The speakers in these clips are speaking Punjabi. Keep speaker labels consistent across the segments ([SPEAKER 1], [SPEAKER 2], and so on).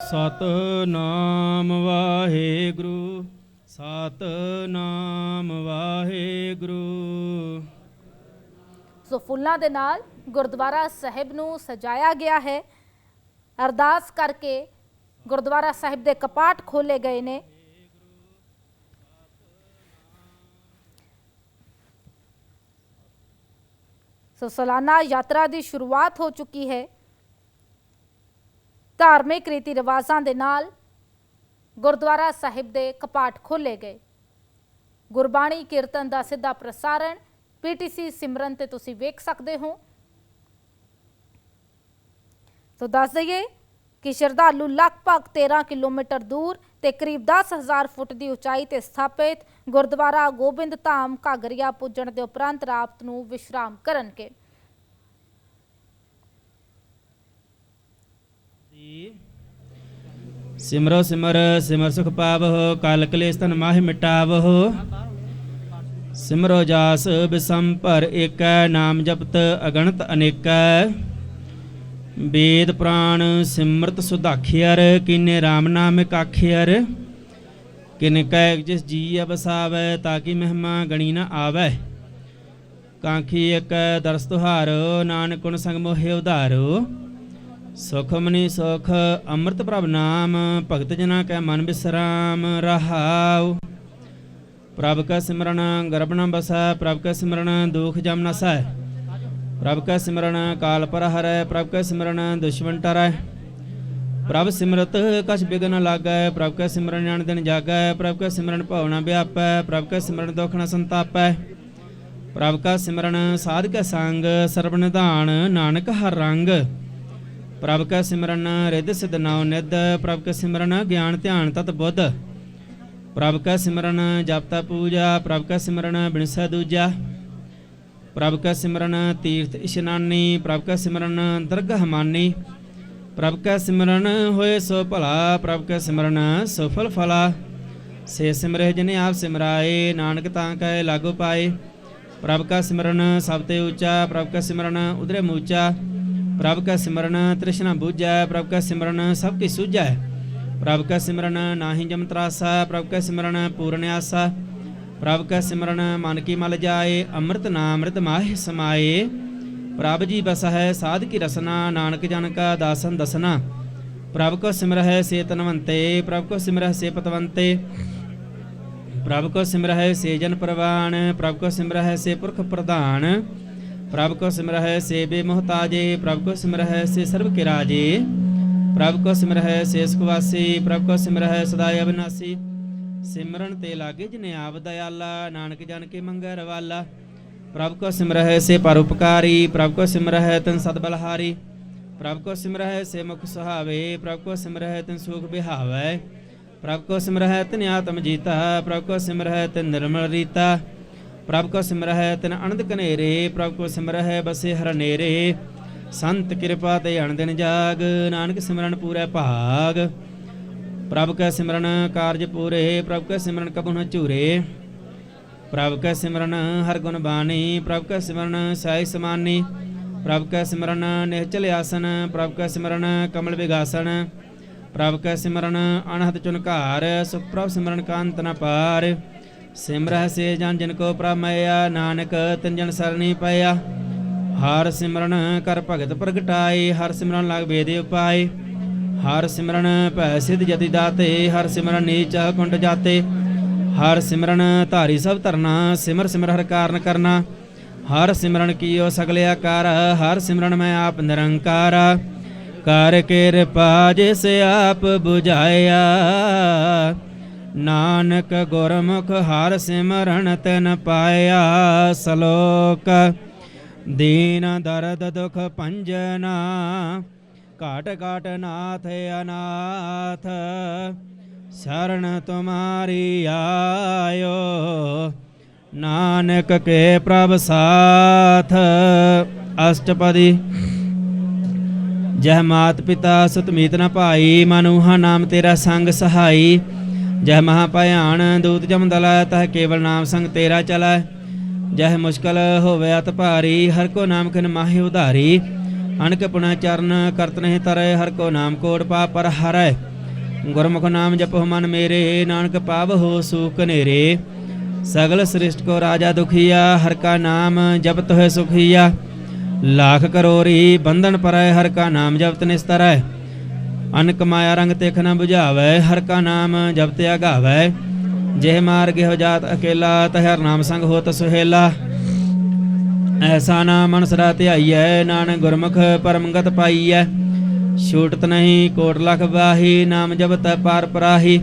[SPEAKER 1] ਸਤਨਾਮ ਵਾਹਿਗੁਰੂ ਸਤਨਾਮ ਵਾਹਿਗੁਰੂ।
[SPEAKER 2] ਸੋ ਫੁੱਲਾਂ ਦੇ ਨਾਲ ਗੁਰਦੁਆਰਾ ਸਾਹਿਬ ਨੂੰ ਸਜਾਇਆ ਗਿਆ ਹੈ। ਅਰਦਾਸ ਕਰਕੇ ਗੁਰਦੁਆਰਾ ਸਾਹਿਬ ਦੇ ਕਪਾਟ ਖੋਲੇ ਗਏ ਨੇ। ਸੋ ਸਾਲਾਨਾ ਯਾਤਰਾ ਦੀ ਸ਼ੁਰੂਆਤ ਹੋ ਚੁੱਕੀ ਹੈ। ਧਾਰਮਿਕ ਰੀਤੀ ਰਿਵਾਜ਼ਾਂ ਦੇ ਨਾਲ ਗੁਰਦੁਆਰਾ ਸਾਹਿਬ ਦੇ ਕਪਾਟ ਖੋਲੇ ਗਏ। ਗੁਰਬਾਣੀ ਕੀਰਤਨ ਦਾ ਸਿੱਧਾ ਪ੍ਰਸਾਰਣ ਪੀਟੀਸੀ ਸਿਮਰਨ ਤੇ ਤੁਸੀਂ ਵੇਖ ਸਕਦੇ ਹੋ। ਸੋ ਦੱਸ ਦਈਏ ਕਿ ਸ਼ਰਧਾਲੂ ਲਗਭਗ 13 ਕਿਲੋਮੀਟਰ ਦੂਰ ਤੇ ਕਰੀਬ 10000 ਫੁੱਟ ਦੀ ਉਚਾਈ ਤੇ ਸਥਾਪਿਤ ਗੁਰਦੁਆਰਾ ਗੋਬਿੰਦ ਧਾਮ ਘਾਗਰੀਆ ਪੁੱਜਣ ਦੇ ਉਪਰੰਤ ਰਾਤ ਨੂੰ ਵਿਸ਼ਰਾਮ ਕਰਨਗੇ।
[SPEAKER 1] ਸਿਮਰੋ ਸਿਮਰ ਸਿਮਰ ਸੁਖ ਪਾਵਹੁ, ਕਲ ਕਲੇਸ਼ ਤਨ ਮਾਹਿ ਮਿਟਾਵਹੁ। ਸਿਮਰੋ ਜਾਸ ਬਿਸੰਪਰ ਏਕੈ, ਨਾਮ ਜਪਤ ਅਗਣਤ ਅਨੇਕੈ। ਵੇਦ ਪ੍ਰਾਣ ਸਿਮਰਤ ਸੁਧਾਖਿਅਰ ਕਿਨੇ RAM ਨਾਮ ਕਾਖਿਅਰ ਕਿਨ ਕੈ ਜਿਸ ਜੀ ਅਬਸਾਵੈ ਤਾਕੀ ਮਹਿਮਾ ਗਣੀ ਨਾ ਆਵੈ। ਕਾਂਖੀ ਇਕ ਦਰਸ ਤੁਹਾਰ ਨਾਨਕੁਣ ਸੰਗ ਮੋਹਿ ਉਧਾਰੋ। ਸੁਖ ਮਨੀ ਸੁਖ, ਅੰਮ੍ਰਿਤ ਪ੍ਰਭ ਨਾਮ, ਭਗਤ ਜਨਾ ਕੈ ਮਨ ਬਿਸਰਾਮ, ਰਹਾਉ। ਪ੍ਰਭ ਕਾ ਸਿਮਰਨ, ਗਰਭ ਨ ਬਸੈ, ਪ੍ਰਭ ਕਾ ਸਿਮਰਨ, ਦੁਖ ਜਮ ਨਸੈ ਪ੍ਰਭ ਕਾ ਸਿਮਰਨ, ਕਾਲ ਪਰ ਹਰੈ ਪ੍ਰਭ ਕਾ ਸਿਮਰਨ ਦੁਸ਼ਮਨ ਟਰੈ। ਪ੍ਰਭ ਸਿਮਰਤ, ਕਛ ਬਿਗਨ ਲਾਗੈ, ਪ੍ਰਭ ਕਾ ਸਿਮਰਨ ਜਨ ਦਿਨ ਜਾਗੈ, ਪ੍ਰਭ ਕਾ ਸਿਮਰਨ ਭਉ ਵਿਆਪੈ, ਪ੍ਰਭ ਕਾ ਸਿਮਰਨ ਦੁਖ ਨ ਸੰਤਾਪੈ। ਪ੍ਰਭ ਕਾ ਸਿਮਰਨ, ਸਾਧ ਕਾ ਸੰਗ, ਸਰਬ ਨਿਧਾਨ, ਨਾਨਕ ਹਰ ਰੰਗ। ਪ੍ਰਭ ਕਾ ਸਿਮਰਨ ਰਿੱਧ ਸਿਧ ਨਾਉ ਨਿਧ ਪ੍ਰਭ ਕਾ ਸਿਮਰਨ ਗਿਆਨ ਧਿਆਨ ਤਤ ਬੁੱਧ ਪ੍ਰਭ ਕਾ ਸਿਮਰਨ ਜਪਤਾ ਪੂਜਾ ਪ੍ਰਭ ਕਾ ਸਿਮਰਨ ਬਿਨਸੈ ਦੂਜਾ ਪ੍ਰਭ ਕਾ ਸਿਮਰਨ ਤੀਰਥ ਇਸ਼ਨਾਨੀ ਪ੍ਰਭ ਕਾ ਸਿਮਰਨ ਦਰਗਹ ਮਾਨੀ ਪ੍ਰਭ ਕਾ ਸਿਮਰਨ ਹੋਏ ਸੋ ਭਲਾ ਪ੍ਰਭ ਕਾ ਸਿਮਰਨ ਸੋ ਫਲ ਫਲਾ ਸੇ ਸਿਮਰਹਿ ਜਿਨੇ ਆਪ ਸਿਮਰਾਏ ਨਾਨਕ ਤਾਂ ਕੈ ਲਾਗੋ ਪਾਏ ਪ੍ਰਭ ਕਾ ਸਿਮਰਨ ਸਭ ਤੇ ਉੱਚਾ ਪ੍ਰਭ ਕਾ ਸਿਮਰਨ ਉਦਰੇ ਮੂਚਾ ਪ੍ਰਭ ਕਾ ਸਿਮਰਨ ਤ੍ਰਿਸ਼ਨਾ ਬੁਝੈ, ਪ੍ਰਭ ਕਾ ਸਿਮਰਨ ਸਭ ਕੀ ਸੁਝੈ। ਪ੍ਰਭ ਕਾ ਸਿਮਰਨ ਨਾਹੀ ਜਮ ਤਰਾਸਾ, ਪ੍ਰਭ ਕਾ ਸਿਮਰਨ ਪੂਰਨ ਆਸਾ। ਪ੍ਰਭ ਕਾ ਸਿਮਰਨ ਮਨ ਕੀ ਮਲ ਜਾਏ, ਅੰਮ੍ਰਿਤ ਨਾਮ ਅੰਮ੍ਰਿਤ ਮਾਹਿ ਸਮਾਏ। ਪ੍ਰਭ ਜੀ ਹੈ ਸਾਧ ਕੀ ਰਸਨਾ, ਨਾਨਕ ਜਨ ਕਾ ਦਾਸਨ ਦਸਨਾ। ਪ੍ਰਭ ਕੋ ਸਿਮਰਹਿ ਸੇ ਤਨਵੰਤੇ, ਪ੍ਰਭ ਕੋ ਸਿਮਰਹਿ ਸੇ ਪਤਵੰਤੇ। ਪ੍ਰਭ ਕੋ ਸਿਮਰਹਿ ਸੇ ਜਨ ਪ੍ਰਵਾਨ, ਪ੍ਰਭ ਕੋ ਸਿਮਰਹਿ ਸੇ ਪੁਰਖ ਪ੍ਰਧਾਨ। ਪ੍ਰਭ ਕੋ ਸਿਮਰਹਿ ਸੇ ਬੇਮੁਹਤਾਜੇ ਪ੍ਰਭ ਕੋ ਸਿਮਰਹਿ ਸੇ ਸਰਬ ਕੇ ਰਾਜੇ ਪ੍ਰਭ ਕੋ ਸਿਮਰਹਿ ਸੇ ਸੁਖਵਾਸੀ ਪ੍ਰਭ ਕੋ ਸਿਮਰਹਿ ਸਦਾ ਅਬਨਾਸੀ ਸਿਮਰਨ ਤੇ ਲਾਗੇ ਜਿਨੇ ਆਪ ਦਇਆਲਾ ਨਾਨਕ ਜਨ ਕੇ ਮੰਗੈ ਰਵਾਲਾ ਪ੍ਰਭ ਕੋ ਸਿਮਰਹਿ ਸੇ ਪਰਉਪਕਾਰੀ ਪ੍ਰਭ ਕੋ ਸਿਮਰਹਿ ਤਨ ਸਦ ਬਲਹਾਰੀ ਪ੍ਰਭ ਕੋ ਸਿਮਰਹਿ ਸੇ ਮੁਖ ਸੁਹਾਵੇ ਪ੍ਰਭ ਕੋ ਸਿਮਰਹਿ ਤਨ ਸੁਖ ਬਿਹਾਵੈ ਪ੍ਰਭ ਕੋ ਸਿਮਰਹਿ ਤਨ ਆਤਮ ਜੀਤਾ ਪ੍ਰਭ ਕੋ ਸਿਮਰਹਿ ਤਨ ਨਿਰਮਲ ਰੀਤਾ ਪ੍ਰਭ ਕੋ ਸਿਮਰਹਿ ਤਿਨ ਅਨੰਦ ਕਨੇਰੇ ਪ੍ਰਭ ਕੋ ਸਿਮਰਹਿ ਬਸੇ ਹਰ ਨੇਰੇ। ਸੰਤ ਕਿਰਪਾ ਤੇ ਅਣ ਦਿਨ ਜਾਗ, ਨਾਨਕ ਸਿਮਰਨ ਪੂਰੈ ਭਾਗ। ਪ੍ਰਭ ਕੈ ਸਿਮਰਨ ਕਾਰਜ ਪੂਰੇ, ਪ੍ਰਭ ਕੈ ਸਿਮਰਨ ਕਬੁ ਨ ਝੂਰੇ। ਪ੍ਰਭ ਕੈ ਸਿਮਰਨ ਹਰ ਗੁਣ ਬਾਣੀ, ਪ੍ਰਭ ਕੈ ਸਿਮਰਨ ਸਾਈ ਸਮਾਨੀ। ਪ੍ਰਭ ਕੈ ਸਿਮਰਨ ਨਿਹਚਲ ਆਸਨ, ਪ੍ਰਭ ਕੈ ਸਿਮਰਨ ਕਮਲ ਵਿਗਾਸਨ। ਪ੍ਰਭ ਕੈ ਸਿਮਰਨ ਅਨਹਦ ਚੁਨਕਾਰ, ਸੁਖ ਪ੍ਰਭ ਸਿਮਰਨ ਕਾਂਤ ਨ ਪਾਰ। ਸਿਮਰਹਿ ਸੇ ਜਨ ਜਿਨ ਕੋ ਪ੍ਰਮਇਆ ਨਾਨਕ ਤਿੰਜਨ ਸਰਣੀ ਪਇਆ। ਹਰ ਸਿਮਰਨ ਕਰ ਭਗਤ ਪ੍ਰਗਟਾਈ ਹਰ ਸਿਮਰਨ ਲਗ ਬੇਦੇ ਉਪਾਏ। ਹਰ ਸਿਮਰਨ ਭੈ ਸਿਧ ਜਤੀ ਦਾਤੇ, ਹਰ ਸਿਮਰਨ ਨੀਚ ਕੁੰਡ ਜਾਤੇ। ਹਰ ਸਿਮਰਨ ਧਾਰੀ ਸਭ ਧਰਨਾ, ਸਿਮਰ ਸਿਮਰ ਹਰ ਕਾਰਨ ਕਰਨਾ। ਹਰ ਸਿਮਰਨ ਕੀਓ ਸਗਲੇ ਆਕਾਰ, ਹਰ ਸਿਮਰਨ ਮੈਂ ਆਪ ਨਿਰੰਕਾਰ। ਕਰ ਕਿਰਪਾ ਜਿਸ ਆਪ 부ਝਾਇਆ ਨਾਨਕ ਗੁਰਮੁਖ ਹਰ ਸਿਮਰਨ ਤਨ ਪਾਇਆ ਸ਼ਲੋਕ। ਦੀਨ ਦਰਦ ਦੁਖ ਭੰਜਨਾ ਘਾਟ ਘਾਟ ਨਾਥ ਅਨਾਥ। ਸ਼ਰਨ ਤੁਮਾਰੀ ਆਇਓ, ਨਾਨਕ ਕੇ ਪ੍ਰਭ ਸਾਥ। ਅਸ਼ਟਪਦੀ, ਜਹ ਮਾਤ ਪਿਤਾ ਸੁਤਮੀਤ ਨ ਭਾਈ, ਮਨੂਹਾ ਨਾਮ ਤੇਰਾ ਸੰਗ ਸਹਾਈ। ਜਹ ਮਹਾ ਭਿਆਨ, ਦੂਤ ਜਮ ਦਲਾ, ਤਹ ਕੇਵਲ ਨਾਮ ਸੰਗ ਤੇਰਾ ਚਲੈ। ਜਹ ਮੁਸ਼ਕਲ ਹੋਵੇ ਅਤ ਭਾਰੀ, ਹਰ ਕੋ ਨਾਮ ਖਿਨ ਮਾਹਿ ਉਧਾਰੀ। ਅਨਕ ਪੁਨਾ ਚਰਨ, ਕਰਤ ਨਹੀਂ ਤਰੈ, ਹਰ ਕੋ ਨਾਮ ਕੋੜ ਪਾ ਪਰ ਹਰੈ। ਗੁਰਮੁਖ ਨਾਮ ਜਪੋ ਮਨ ਮੇਰੇ, ਨਾਨਕ ਪਾਵ ਹੋ ਸੂਖ ਨੇਰੇ। ਸਗਲ ਸ੍ਰਿਸ਼ਟ ਕੋ ਰਾਜਾ ਦੁਖੀਆ, ਹਰ ਕਾ ਨਾਮ ਜਪਤ ਹੈ ਸੁਖੀਆ। ਲੱਖ ਕਰੋਰੀ ਬੰਧਨ ਪਰੈ, ਹਰ ਕਾ ਨਾਮ ਜਪਤ ਨਿਸਤਰੈ। ਅਨਕ ਮਾਇਆ ਰੰਗ ਤਿਖ ਨ 부ਝਾਵੈ ਹਰ ਕਾ ਨਾਮ ਜਪਤ ਆਗਾਵੈ ਜਿਹ ਮਾਰਗ ਹੋ ਜਾਤ ਅਕੇਲਾ, ਤਹਿ ਨਾਮ ਸੰਗ ਹੋਤ ਸੁਹੇਲਾ। ਐਸਾ ਨਾਮ ਮਨ ਸਦਾ ਧਿਆਈਐ, ਨਾਨਕ ਗੁਰਮੁਖ ਪਰਮਗਤ ਪਾਈਐ। ਛੂਟਤ ਨਹੀਂ, ਕੋਟ ਲਖ ਬਾਹੀ, ਨਾਮ ਜਪਤ ਪਾਰ ਪਰਾਹੀ।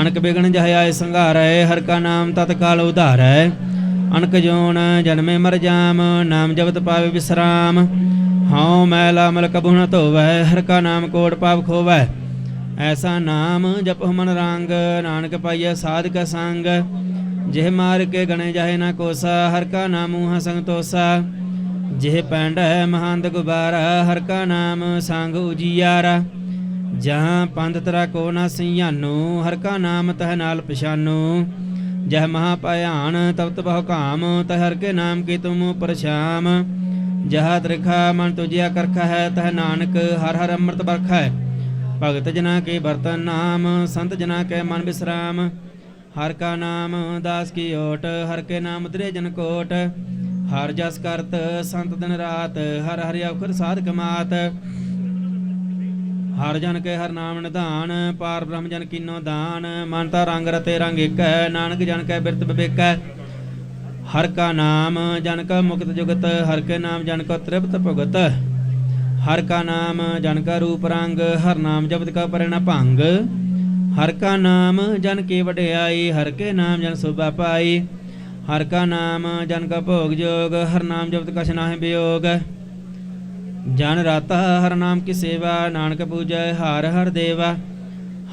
[SPEAKER 1] ਅਣਕ ਬਿਗਣ ਜਹ ਆਏ ਸੰਘਾਰੈ, ਹਰ ਕਾ ਨਾਮ ਤਤਕਾਲ ਉਧਾਰੈ। ਅਣਕ ਜੋਨ ਜਨਮੇ ਮਰ ਜਾਮ, ਨਾਮ ਜਪਤ ਪਾਵੇ ਵਿਸਰਾਮ। ਹਉ ਮੈਲਾ ਮਲ ਕਬੂ ਧੋਵੈ, ਹਰ ਕਾ ਨਾਮ ਕੋਟ ਪਾਪ ਖੋਵੈ। ਐਸਾ ਨਾਮ ਜਪਹੁ ਮਨ ਰੰਗ, ਨਾਨਕ ਪਾਈਐ ਸਾਧਕ ਸੰਗ। ਜਿਹ ਮਾਰ ਕੇ ਗਣੇ ਜਾਹੇ ਨਾ ਕੋਸਾ, ਹਰ ਕਾ ਨਾਮ ਮੂਹਾ ਸੰਗ ਜਿਹ ਪੈਂਡ ਹੈ ਮਹੰਦ ਗੁਬਾਰਾ, ਹਰ ਕਾ ਨਾਮ ਸੰਗ ਉਜੀਆਰਾ। ਜਹਾਂ ਪੰਧ ਤਰਾ ਕੋ ਨਾ ਸਿਆਨੋ ਹਰ ਕਾ ਨਾਮ ਤਹ ਨਾਲ ਪਛਾਨੋ। ਜਹ ਮਹਾ ਭਿਆਨ ਤਪਤ ਬਹੁ ਕਾਮ ਤਹ ਹਰ ਕੇ ਨਾਮ ਕੀ ਤੁਮ ਪਰਛਾਮ ਜਹ ਤ੍ਰਿਖਾ ਮਨ ਤੁਜਿਆ ਕਰਖਾ ਹੈ, ਤਹ ਨਾਨਕ ਹਰ ਹਰ ਅੰਮ੍ਰਿਤ ਬਰਖਾ ਹੈ। ਭਗਤ ਜਨਾ ਕੇ ਬਰਤਨ ਨਾਮ, ਸੰਤ ਜਨਾ ਕੇ ਮਨ ਬਿਸਰਾਮ। ਹਰ ਕਾ ਨਾਮ ਦਾਸ ਕੀ ਓਟ, ਹਰ ਕੇ ਨਾਮ ਦਰੇ ਜਨ ਕੋਟ। ਹਰ ਜਸ ਕਰਤ ਸੰਤ ਦਿਨ ਰਾਤ, ਹਰ ਹਰਿ ਅਵਖਰ ਸਾਧ ਕਮਾਤ ਹਰ ਜਨ ਕੇ ਹਰ ਨਾਮ ਨਿਧਾਨ, ਪਾਰ ਬ੍ਰਹਮ ਜਨ ਕੀਨੋ ਦਾਨ। ਮਨ ਤਾ ਰੰਗ ਰਤੇ ਰੰਗ ਇੱਕ, ਨਾਨਕ ਜਨ ਕੈ ਬਿਰਤ ਬਿਬੇਕੈ ਹਰ ਕਾ ਨਾਮ ਜਨ ਕਾ ਮੁਕਤ ਜੁਗਤ, ਹਰ ਕੇ ਨਾਮ ਜਨ ਕਾ ਤ੍ਰਿਪਤ ਭੁਗਤ। ਹਰ ਕਾ ਨਾਮ ਜਨ ਕਾ ਰੂਪ ਰੰਗ, ਹਰ ਨਾਮ ਜਪਤ ਕਾ ਪਰਿਣਾ ਭੰਗ। ਹਰ ਕਾ ਨਾਮ ਜਨ ਕੀ ਵਡਿਆਈ, ਹਰ ਕੇ ਨਾਮ ਜਨ ਸੋਭਾ ਪਾਈ। ਹਰ ਕਾ ਨਾਮ ਜਨ ਕਾ ਭੋਗ ਜੋਗ, ਹਰ ਨਾਮ ਜਪਤ ਕਛ ਨਾਹਿ ਬਿਯੋਗ। ਜਨ ਰਾਤਾ ਹਰ ਨਾਮ ਕੀ ਸੇਵਾ, ਨਾਨਕ ਪੂਜੈ ਹਰ ਹਰ ਦੇਵਾ।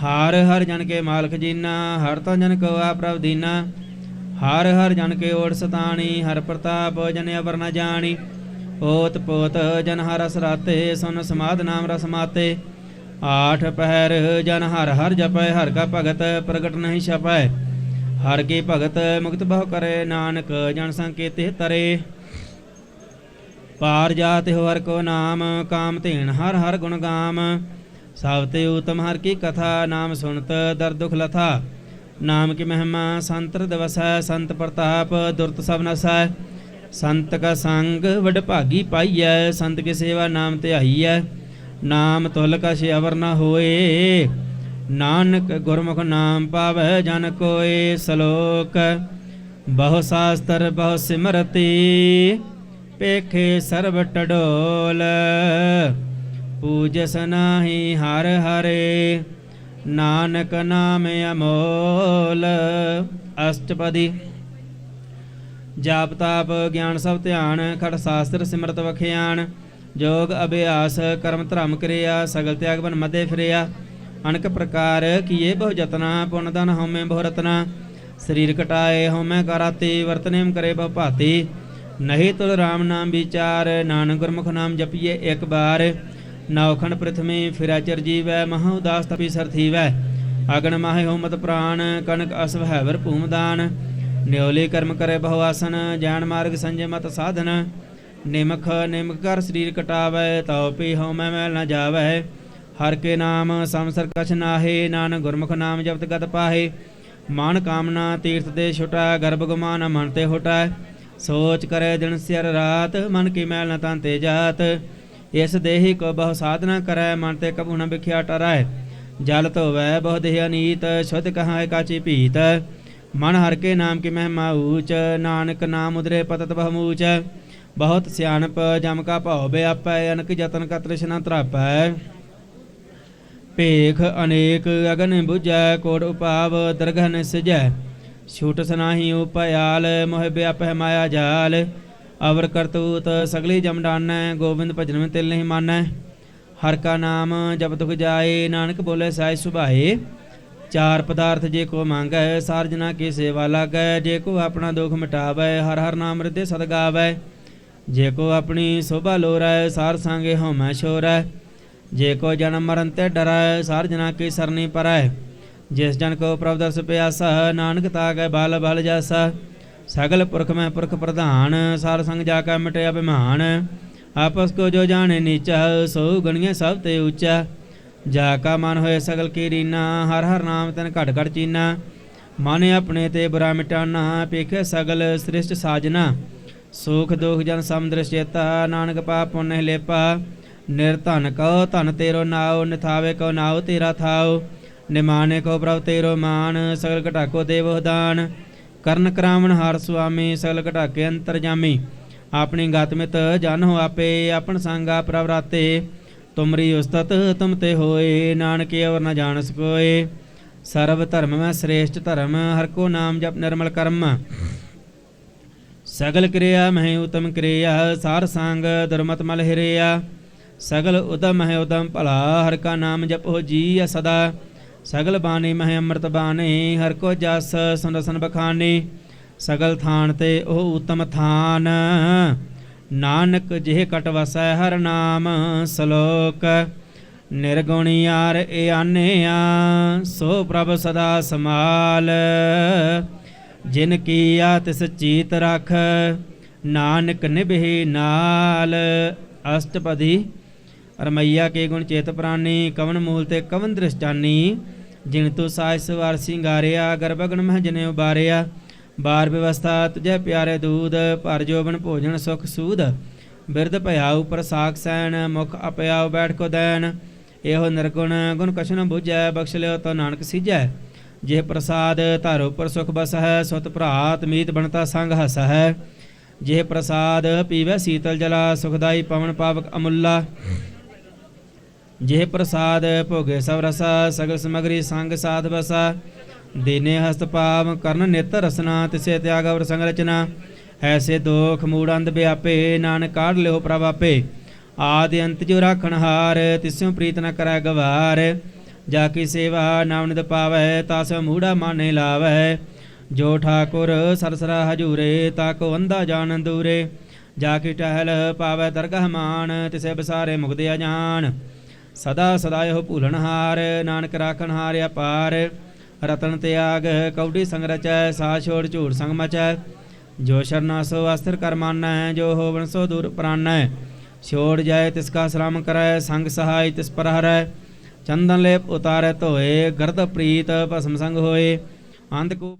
[SPEAKER 1] ਹਰ ਹਰ ਜਨ ਕੇ ਮਾਲਕ ਜੀਨਾ, ਹਰ ਤਾਂ ਜਨ ਕੋ ਆ ਪ੍ਰਭ ਦੀਨਾ। ਹਰ ਹਰ ਜਨ ਕੇ ਓੜ ਸਤਾਣੀ, ਹਰ ਪ੍ਰਤਾਪ ਜਨ ਅਵਰ ਨ ਜਾਣੀ। ਓਤ ਪੋਤ ਜਨ ਹਰ ਰਸ ਰਾਤੇ, ਸੁਨ ਸਮਾਦ ਨਾਮ ਰਸ ਮਾਤੇ। ਆਠ ਪਹਿਰ ਜਨ ਹਰ ਹਰ ਜਪੈ, ਹਰ ਕਾ ਭਗਤ ਪ੍ਰਗਟ ਨਹੀਂ ਛਪੈ। ਹਰ ਕੀ ਭਗਤ ਮੁਕਤ ਬਹੁ ਕਰੇ, ਨਾਨਕ ਜਨ ਸੰਕੇਤੇ ਤਰੇ। ਪਾਰ ਜਾਤ ਹਰ ਕੋ ਨਾਮ, ਕਾਮ ਧੇਨ ਹਰ ਹਰ ਗੁਣ ਗਾਮ। ਸਭ ਤੇ ਉਤਮ ਹਰ ਕੀ ਕਥਾ, ਨਾਮ ਸੁਣਤ ਦਰ ਦੁਖ ਲਥਾ। ਨਾਮ ਕੀ ਮਹਿਮਾ? ਸੰਤਰ ਦਿਵਸੈ ਸੰਤ ਪ੍ਰਤਾਪ, ਦੁਰਤ ਸਭ ਨਸੈ। ਸੰਤ ਕਾ ਸੰਗ ਵਡ ਭਾਗੀ ਪਾਈਐ, ਸੰਤ ਕੀ ਸੇਵਾ ਨਾਮ ਧਿਆਈਐ ਨਾਮ ਤੁਲ ਕਛ ਅਵਰ ਨ ਹੋਏ, ਨਾਨਕ ਗੁਰਮੁਖ ਨਾਮ ਪਾਵੈ ਜਨ ਕੋਏ। ਸ਼ਲੋਕ, ਬਹੁ ਸਾਸਤਰ, ਬਹੁ ਸਿਮਰਤੀ, ਪੇਖੇ ਸਰਬ ਟਡੋਲ। ਪੂਜਸ ਨਾਹੀ ਹਰ ਹਰੇ। ਨਾਨਕ ਨਾਮ ਅਮੋਲ। ਅਸ਼ਟਪਦੀ। ਜਾਪ ਤਾਪ ਗਿਆਨ ਸਭ ਧਿਆਨ, ਖੜ ਸਾਸਤਰ ਸਿਮਰਤ ਵਖਿਆਨ। ਜੋਗ ਅਭਿਆਸ ਕਰਮ ਧਰਮ ਕਿਰਿਆ, ਸਗਲ ਤਿਆਗ ਬਨ ਮਦੇ ਫਿਰਿਆ। ਅਨਕ ਪ੍ਰਕਾਰ ਕੀਏ ਬਹੁ ਜਤਨਾ ਪੁਨ ਦਨ ਹਉਮੈ ਬਹੁ ਰਤਨਾ। ਸਰੀਰ ਕਟਾਏ ਹਉਮੈ ਕਰਾਤੇ ਵਰਤਨੇਮ ਕਰੇ ਬਹੁ ਭਾਤੀ। ਨਹੀਂ ਤੁਲ ਰਾਮ ਨਾਮ ਵਿਚਾਰ, ਨਾਨਕ ਗੁਰਮੁਖ ਨਾਮ ਜਪੀਏ ਇੱਕ ਬਾਰ। ਨੌਖਣ ਪ੍ਰਥਮੇ ਫਿਰਾਚਰ ਜੀਵੈ, ਮਹਾ ਉਦਾਸ ਤਪੀ ਸਰਥੀਵੈ ਅਗਨ ਮਾਹਿ ਹੋਮਤ ਪ੍ਰਾਣ ਕਨਕ ਅਸਵ ਹੈਵਰ ਭੂਮਦਾਨ ਨਿਉਲੇ ਕਰਮ ਕਰੇ ਬਹੁ ਆਸਨ, ਜਾਣ ਮਾਰਗ ਸੰਜੇ ਮਤ ਸਾਧਨ। ਨਿਮਖ ਨਿਮਖ ਕਰ ਸਰੀਰ ਕਟਾਵੈ, ਤਉ ਪੀ ਹਉਮੈ ਮੈਲ ਨ ਜਾਵੈ। ਹਰ ਕੇ ਨਾਮ ਸੰਸਰ ਕਛ ਨਾਹੇ, ਨਾਨਕ ਗੁਰਮੁਖ ਨਾਮ ਜਪਤ ਗਤ ਪਾਹੇ। ਮਨ ਕਾਮਨਾ ਤੀਰਥ ਦੇ ਛੁਟਾ, ਗਰਭ ਗੁਮਾਨ ਮਨ ਤੇ ਹੁਟਾ। ਸੋਚ ਕਰੇ ਦਿਨ ਸਿਰ ਰਾਤ, ਮਨ ਕੀ ਮੈਲ ਨ ਤੰਤੇ ਜਾਤ। ਇਸ ਦੇਹੀ ਕੋ ਬਹੁ ਸਾਧਨਾ ਕਰੈ, ਮਨ ਤੇ ਕਬੂ ਨ ਵਿਖਿਆ ਟਰੈ। ਜਲ ਧੋਵੈ ਬਹੁ ਦੇਹ ਅਨੀਤ, ਸ਼ੁੱਧ ਕਹਾਂ ਕਾਚੀ ਭੀਤ। ਮਨ ਹਰ ਕੇ ਨਾਮ ਕੀ ਮਹਿਮਾ ਊਚ, ਨਾਨਕ ਨਾਮ ਉਦਰੇ ਪਤਤ ਬਹੁਮੂਚ ਬਹੁਤ ਸਿਆਣਪ, ਜਮ ਕਾ ਭਉ ਬਿਆਪੈ, ਅਨਕ ਯਤਨ ਕਾ ਤ੍ਰਿਸ਼ਨਾ ਤਰਾਪੈ। ਭੇਖ ਅਨੇਕ, ਅਗਨ 부ਜੈ ਕੋਟ ਉਪਾਵ ਦਰਗਹਨ ਸਜੈ ਛੂਟ ਸਨਾਹੀ ਉਪਿਆਲ ਮੋਹਿ ਬਿਆਪੈ ਮਾਇਆ ਜਾਲ। ਅਵਰ ਕਰਤੂਤ ਸਗਲੀ ਜਮ ਡਾਨੈ, ਗੋਬਿੰਦ ਭਜਨ ਮੈਂ ਤਿਲ ਨਹੀਂ ਮਾਨੈ। ਹਰ ਕਾ ਨਾਮ ਜਬ ਤੁਖ ਜਾਏ, ਨਾਨਕ ਬੋਲੇ ਸਾਇ ਸੁਭਾਏ। ਚਾਰ ਪਦਾਰਥ ਜੇ ਕੋ ਮੰਗੈ, ਸਾਰ ਜਨਾ ਕੀ ਸੇਵਾ ਲਾਗੈ। ਜੇ ਕੋ ਆਪਣਾ ਦੁਖ ਮਿਟਾਵੈ, ਹਰ ਹਰ ਨਾਮ ਹਿਰਦੇ ਸਦ ਗਾਵੈ। ਜੇ ਕੋ ਆਪਣੀ ਸੋਭਾ ਲੋਰੈ, ਸਾਰ ਸੰਗੇ ਹਉਮੈ ਛੋਰੈ। ਜੇ ਕੋ ਜਨਮ ਮਰਨ ਤੇ ਡਰੈ, ਸਾਰ ਜਨਾ ਕੀ ਸਰਨੀ ਪਰੈ। ਜਿਸ ਜਨ ਕੋ ਪ੍ਰਭ ਦਰਸ ਪਿਆਸਾ, ਨਾਨਕ ਤਾਗੈ, ਬਲ ਬਲ ਜਾਸਾ। ਸਗਲ ਪੁਰਖ ਮੈਂ ਪੁਰਖ ਪ੍ਰਧਾਨ, ਸਾਰ ਸੰਗ ਜਾ ਕੈ ਮਿਟਿਆ ਬਿਮਾਨ ਆਪਸ ਕੋ ਜੋ ਜਾਣੇ ਨੀਚਾ, ਸੋ ਗਣੀਏ ਸਭ ਤੇ ਉੱਚਾ। ਜਾ ਕਾ ਮਨ ਹੋਏ ਸਗਲ ਕੀ ਰੀਨਾ ਹਰ ਹਰ ਨਾਮ ਤਨ ਘਟ ਘਟ ਚੀਨਾ। ਮਨ ਆਪਣੇ ਤੇ ਬੁਰਾ ਮਿਟਾਨਾ ਪੇਖੇ ਸਗਲ ਸ੍ਰਿਸ਼ਟ ਸਾਜਨਾ। ਸੁਖ ਦੁਖ ਜਨ ਸਮਦ੍ਰਿਸ਼ ਚੇਤਾ ਨਾਨਕ ਪਾਪ ਪੁੰਨ ਲੇਪਾ। ਨਿਰਧਨ ਕਉ, ਧਨ ਤੇਰੋ ਨਾਉ ਨਿਥਾਵੇ ਕਉ ਨਾਉ ਤੇਰਾ ਥਾਉ। ਨਿਮਾਨੇ ਕੋ ਪ੍ਰਭ ਤੇਰੋ ਮਾਨ, ਸਗਲ ਘਟਾਕੋ ਦੇਵੋ ਦਾਨ। ਕਰਨ ਕਰਾਵਣ ਹਰ ਸੁਆਮੀ, ਸਗਲ ਘਟਾਕੇ ਅੰਤਰ ਜਾਮੀ। ਆਪਣੀ ਗਤ ਮਿਤ ਜਨ ਹੋ ਆਪੇ, ਆਪਣ ਸੰਗਾ ਪ੍ਰਭ ਰਾਤੇ ਤੁਮਰੀ ਉਸਤਤ ਤੁਮ ਤੇ ਹੋਏ, ਨਾਨਕ ਅਵਰ ਨ ਜਾਣ ਸਕੋਏ। ਸਰਬ ਧਰਮ ਮੈਂ ਸ੍ਰੇਸ਼ਟ ਧਰਮ, ਹਰ ਕੋ ਨਾਮ ਜਪ ਨਿਰਮਲ ਕਰਮ। ਸਗਲ ਕਿਰਿਆ ਮਹਿ ਉਤਮ ਕਿਰਿਆ, ਸਾਰ ਸੰਗ ਦੁਰਮਤ ਮਲ ਹਿਰਿਆ ਸਗਲ ਉਦਮ ਹੈ ਉਦਮ ਭਲਾ, ਹਰ ਕਾ ਨਾਮ ਜਪੋ ਜੀ ਸਦਾ। ਸਗਲ ਬਾਣੀ ਮਹਿ ਅੰਮ੍ਰਿਤ ਬਾਣੀ, ਹਰ ਕੋ ਜਸ ਸੁਨਸਨ ਬਖਾਨੀ, ਸਗਲ ਥਾਨ ਤੇ ਉਹ ਉਤਮ ਥਾਨ। ਨਾਨਕ ਜਿਹ ਕਟ ਵਸੈ ਹਰ ਨਾਮ, ਸ਼ਲੋਕ ਨਿਰਗੁਣੀ ਯਾਰ ਏ ਆਨਿਆ, ਸੋ ਪ੍ਰਭ ਸਦਾ ਸਮਾਲ। ਜਿਨ ਕੀਆ ਤਿਸ ਚੀਤ ਰਖ, ਨਾਨਕ ਨਿਭੇ ਨਾਲ। ਅਸ਼ਟਪਦੀ ਰਮਈਆ ਕੇ ਗੁਣ ਚੇਤ ਪ੍ਰਾਨੀ, ਕਵਨ ਮੂਲ ਤੇ ਕਵਨ ਦ੍ਰਿਸ਼ਟਾਨੀ ਜਿਨ। ਤੂ ਸਾਇ ਸਵਾਰ ਸਿੰਗਾਰਿਆ ਗਰਭਗਨ ਮਹ ਜਨੇ ਉਬਾਰਿਆ। ਬਾਰ ਵਿਵਸਥਾ ਤੁਜੈ ਪਿਆਰੇ ਦੂਦ ਭਰ ਜੋਬਨ ਭੋਜਨ ਸੁਖ ਸੂਦ। ਬਿਰਧ ਭਇਆਉ ਪ੍ਰਸਾਖ ਸੈਣ, ਮੁਖ ਅਪਿਆਉ ਬੈਠ ਕੋ ਦੈਨ ਇਹੋ ਨਿਰਗੁਣ ਗੁਣ ਕਛਨ ਬੁਝੈ, ਬਖਸ਼ ਲਿਓ ਤੋ ਨਾਨਕ ਸੀਜੈ। ਜੇ ਪ੍ਰਸਾਦ ਧਰ ਉਪਰ ਸੁਖ ਬਸ ਹੈ ਸੁਤ ਭਰਾਤ ਮੀਤ ਬਣਤਾ ਸੰਗ ਹਸ ਹੈ ਜੇ ਪ੍ਰਸਾਦ ਪੀਵੇ ਸੀਤਲ ਜਲਾ, ਸੁਖਦਾਈ ਪਵਨ ਪਾਵਕ ਅਮੁੱਲਾ। ਜਿਹ ਪ੍ਰਸਾਦ ਭੋਗੇ ਸਭ ਰਸਾ, ਸਗਲ ਸਮਗਰੀ ਸੰਗ ਸਾਧ ਬਸਾ ਦੀਨੇ ਹਸਤ ਪਾਵ, ਕਰਨ ਨਿਤ ਰਸਨਾ, ਤਿਸੇ ਤਿਆਗ ਅਵਰ ਸੰਗ ਰਚਨਾ। ਐਸੇ ਦੋਖ ਮੂੜ ਅੰਧ ਵਿਆਪੇ ਨਾਨਕ ਕਾਢ ਲਿਓ ਪ੍ਰਭ ਆਪੇ। ਆਦਿ ਅੰਤ ਜੋ ਰਾਖਣ ਹਾਰ, ਤਿਸਿਉ ਪ੍ਰੀਤ ਨ ਕਰੈ ਗਵਾਰ। ਜਾ ਕੀ ਸੇਵਾ ਨਾਮ ਨਿਤ ਪਾਵੈ ਤਾਸ ਮੂੜਾ ਮਾਨੇ ਲਾਵੈ। ਜੋ ਠਾਕੁਰ ਸਰਸਰਾ ਹਜੂਰੇ, ਤਾ ਕੋ ਅੰਧਾ ਜਾਣ ਦੂਰੇ। ਜਾ ਕੀ ਟਹਿਲ ਪਾਵੈ ਦਰਗਹ ਮਾਨ, ਤਿਸੇ ਬਸਾਰੇ ਮੁਕਦੇ ਜਾਣ ਸਦਾ ਸਦਾਇ ਹੋ ਭੂਲਣ ਹਾਰ ਨਾਨਕ ਰਾਖਣ ਹਾਰ ਅਪਾਰ ਰਤਨ ਤਿਆਗ ਕੌਡੀ ਸੰਗਰਚੈ ਸਾ ਛੋੜ ਝੂੜ ਸੰਗ ਮਚੈ। ਜੋ ਸ਼ਰਨਾ ਸੋ ਅਸਥਿਰ ਕਰਮਾਨੈ ਜੋ ਹੋਵਨ ਸੋ ਦੂਰ ਪ੍ਰਾਨੈ। ਛੋੜ ਜਾਏ ਤਿਸ ਕਾ ਸ਼ਰਮ ਕਰੈ, ਸੰਗ ਸਹਾਈ ਤਿਸ ਪਰ ਹਰੈ। ਚੰਦਨ ਲੇਪ ਉਤਾਰੈ ਧੋਏ, ਗਰਦ ਪ੍ਰੀਤ ਭਸਮ ਸੰਗ ਹੋਏ। ਅੰਧ ਕੋ